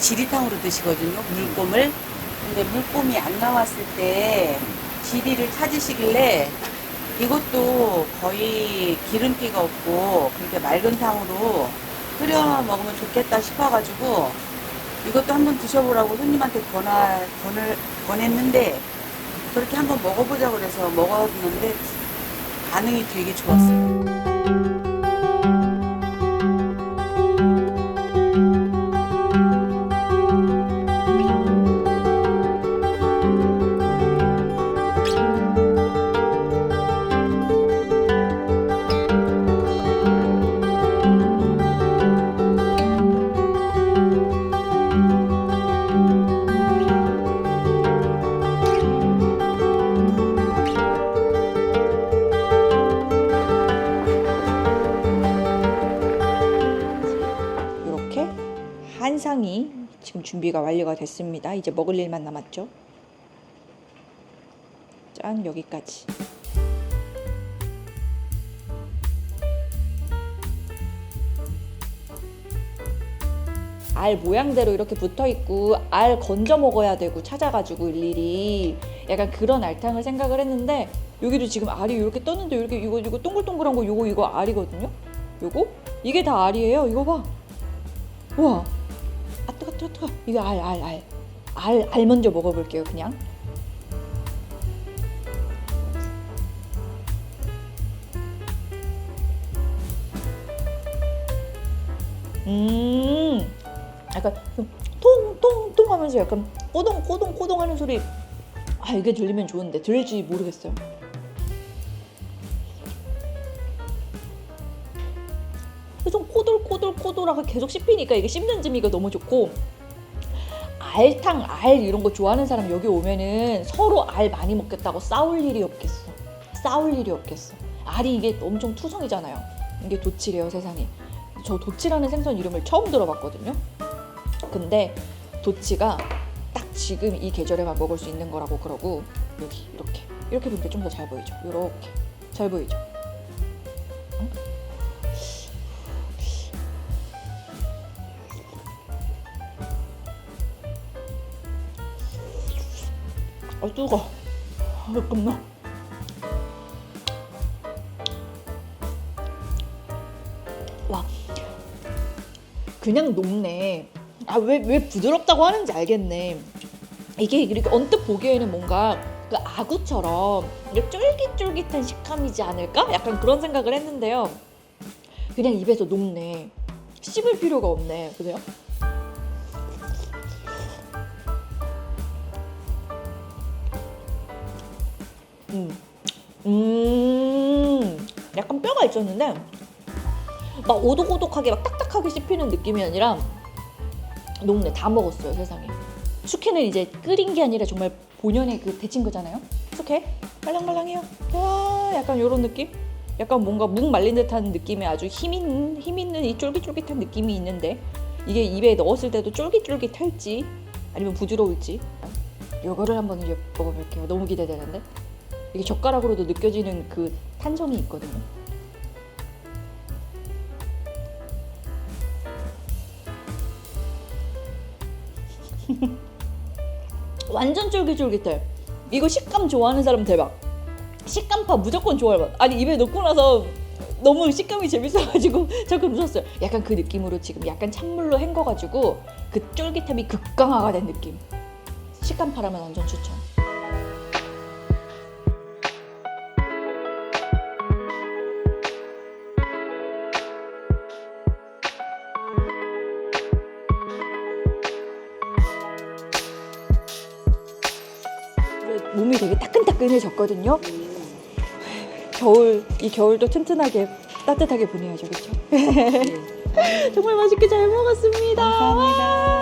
지리탕으로 드시거든요. 물곰을. 근데 물곰이 안 나왔을 때 지리를 찾으시길래 이것도 거의 기름기가 없고 그렇게 맑은 탕으로 끓여 먹으면 좋겠다 싶어가지고 이것도 한번 드셔보라고 손님한테 권하, 권을, 권했는데 그렇게 한번 먹어보자고 그래서 먹어봤는데 반응이 되게 좋았어요. 한 상이 지금 준비가 완료가 됐습니다. 이제 먹을 일만 남았죠. 짠 여기까지. 알 모양대로 이렇게 붙어 있고 알 건져 먹어야 되고 찾아가지고 일일이 약간 그런 알탕을 생각을 했는데 여기도 지금 알이 이렇게 떴는데 이렇게 이거 이거 동글동글한 거 요거 이거 알이거든요. 요거 이게 다 알이에요. 이거 봐. 우와. 아 뜨거 뜨거 뜨거. 이거 알 알 알. 알 알 먼저 먹어볼게요 그냥. 음. 약간 통통통 하면서 약간 꼬동 꼬동 꼬동 하는 소리. 아 이게 들리면 좋은데 들릴지 모르겠어요. 꼬들꼬들꼬들하고 계속 씹히니까 이게 씹는 재미가 너무 좋고 알탕 알 이런 거 좋아하는 사람 여기 오면은 서로 알 많이 먹겠다고 싸울 일이 없겠어. 싸울 일이 없겠어. 알이 이게 엄청 투성이잖아요. 이게 도치래요 세상에. 저 도치라는 생선 이름을 처음 들어봤거든요. 근데 도치가 딱 지금 이 계절에만 먹을 수 있는 거라고 그러고 여기 이렇게 이렇게 보니까 좀 더 잘 보이죠? 이렇게 잘 보이죠 아 뜨거. 아, 잠깐만. 와, 그냥 녹네. 아왜왜 부드럽다고 하는지 알겠네. 이게 이렇게 언뜻 보기에는 뭔가 그 아구처럼 이렇게 쫄깃쫄깃한 식감이지 않을까? 약간 그런 생각을 했는데요. 그냥 입에서 녹네. 씹을 필요가 없네. 그래요? 음. 음. 약간 뼈가 있었는데 막 오독오독하게 막 딱딱하게 씹히는 느낌이 아니라 녹네. 다 먹었어요 세상에. 숙회는 이제 끓인 게 아니라 정말 본연의 그 데친 거잖아요. 숙회? 말랑말랑해요. 와 약간 요런 느낌? 약간 뭔가 묵 말린 듯한 느낌의 아주 힘 있는 힘 있는 이 쫄깃쫄깃한 느낌이 있는데 이게 입에 넣었을 때도 쫄깃쫄깃할지 아니면 부드러울지. 요거를 한번 먹어볼게요. 너무 기대되는데 이게 젓가락으로도 느껴지는 그 탄성이 있거든요. 완전 쫄깃쫄깃해. 이거 식감 좋아하는 사람 대박. 식감파 무조건 좋아할 맛. 아니 입에 넣고 나서 너무 식감이 재밌어가지고 잠깐 웃었어요. 약간 그 느낌으로 지금 약간 찬물로 헹궈가지고 그 쫄깃함이 극강화가 된 느낌. 식감파라면 완전 추천. 몸이 되게 따끈따끈해졌거든요. 겨울 이 겨울도 튼튼하게 따뜻하게 보내야죠, 그렇죠? 정말 맛있게 잘 먹었습니다. 감사합니다.